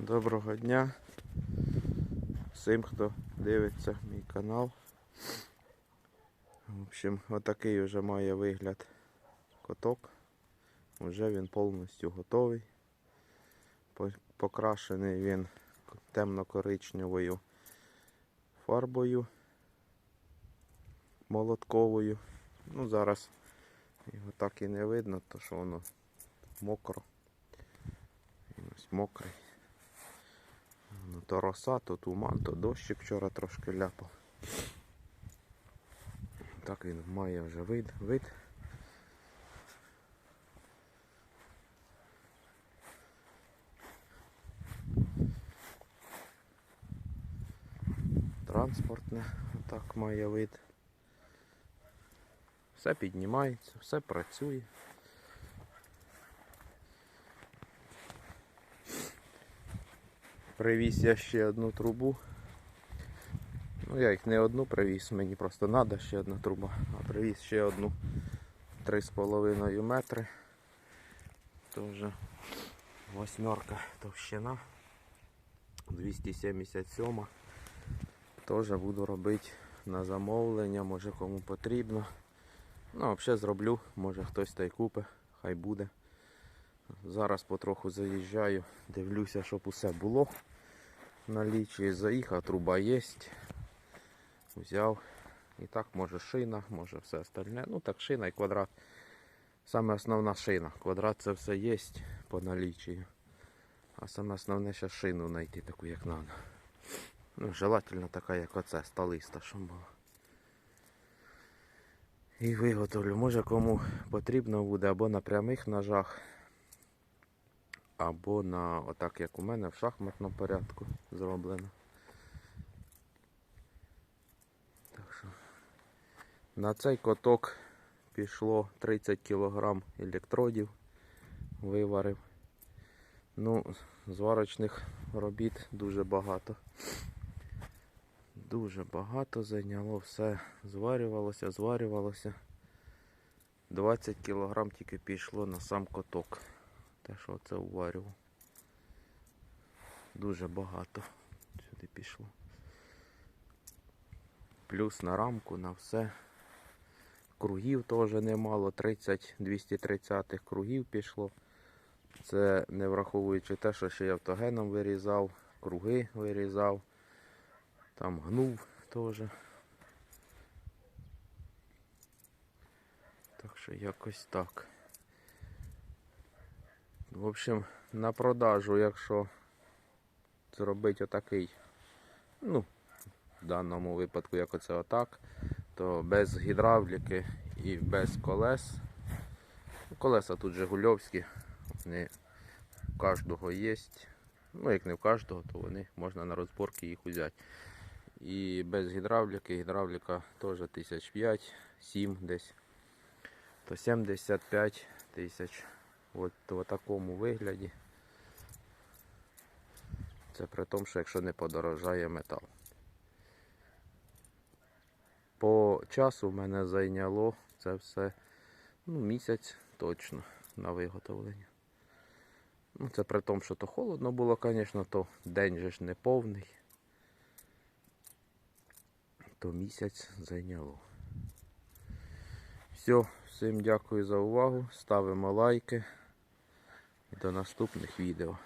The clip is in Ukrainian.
Доброго дня всім, хто дивиться мій канал. В общем, отакий вже має вигляд коток. Вже він повністю готовий. Покрашений він темно-коричневою фарбою молотковою. Ну, зараз його так і не видно, то що воно мокро. Він ось мокрий. Ну, то роса, то туман, то дощик вчора трошки ляпав. Так він має вже вид. вид. Транспортне, так має вид. Все піднімається, все працює. Привіз я ще одну трубу. Ну, я їх не одну привіз, мені просто треба ще одна труба. А привіз ще одну 3,5 метри. Теж восьмерка товщина. 277. Теж буду робити на замовлення, може кому потрібно. Ну, взагалі зроблю, може хтось та й купить, хай буде. Зараз потроху заїжджаю, дивлюся, щоб усе було. Налічі заїхав, труба є. Взяв. І так може шина, може все остальне. Ну так шина і квадрат. Саме основна шина. Квадрат це все є по налічі. А саме основне ще шину знайти таку, як треба. Ну, желательно така, як оце, сталиста, щоб була. І виготовлю. Може кому потрібно буде або на прямих ножах, або на отак, як у мене, в шахматному порядку зроблено. Так що на цей коток пішло 30 кг електродів, виварив. Ну, зварочних робіт дуже багато. Дуже багато зайняло, все зварювалося, зварювалося. 20 кг тільки пішло на сам коток. Те, що це уварював. Дуже багато сюди пішло. Плюс на рамку, на все. Кругів теж немало, 30, 230 кругів пішло. Це не враховуючи те, що ще я автогеном вирізав, круги вирізав, там гнув теж. Так що якось так. В общем, на продажу, якщо зробити отакий, ну, в даному випадку, як оце отак, то без гідравліки і без колес. Колеса тут Жигульовські, вони у кожного є. Ну, як не в кожного, то вони можна на розборки їх взяти. І без гідравліки, гідравліка теж тисяч 5, 7 десь, то 75 тисяч. От в такому вигляді. Це при тому, що якщо не подорожає метал. По часу в мене зайняло це все ну, місяць точно на виготовлення. Ну, це при тому, що то холодно було, звісно, то день же ж не повний. То місяць зайняло. Все, всім дякую за увагу. Ставимо лайки. До наступних відео.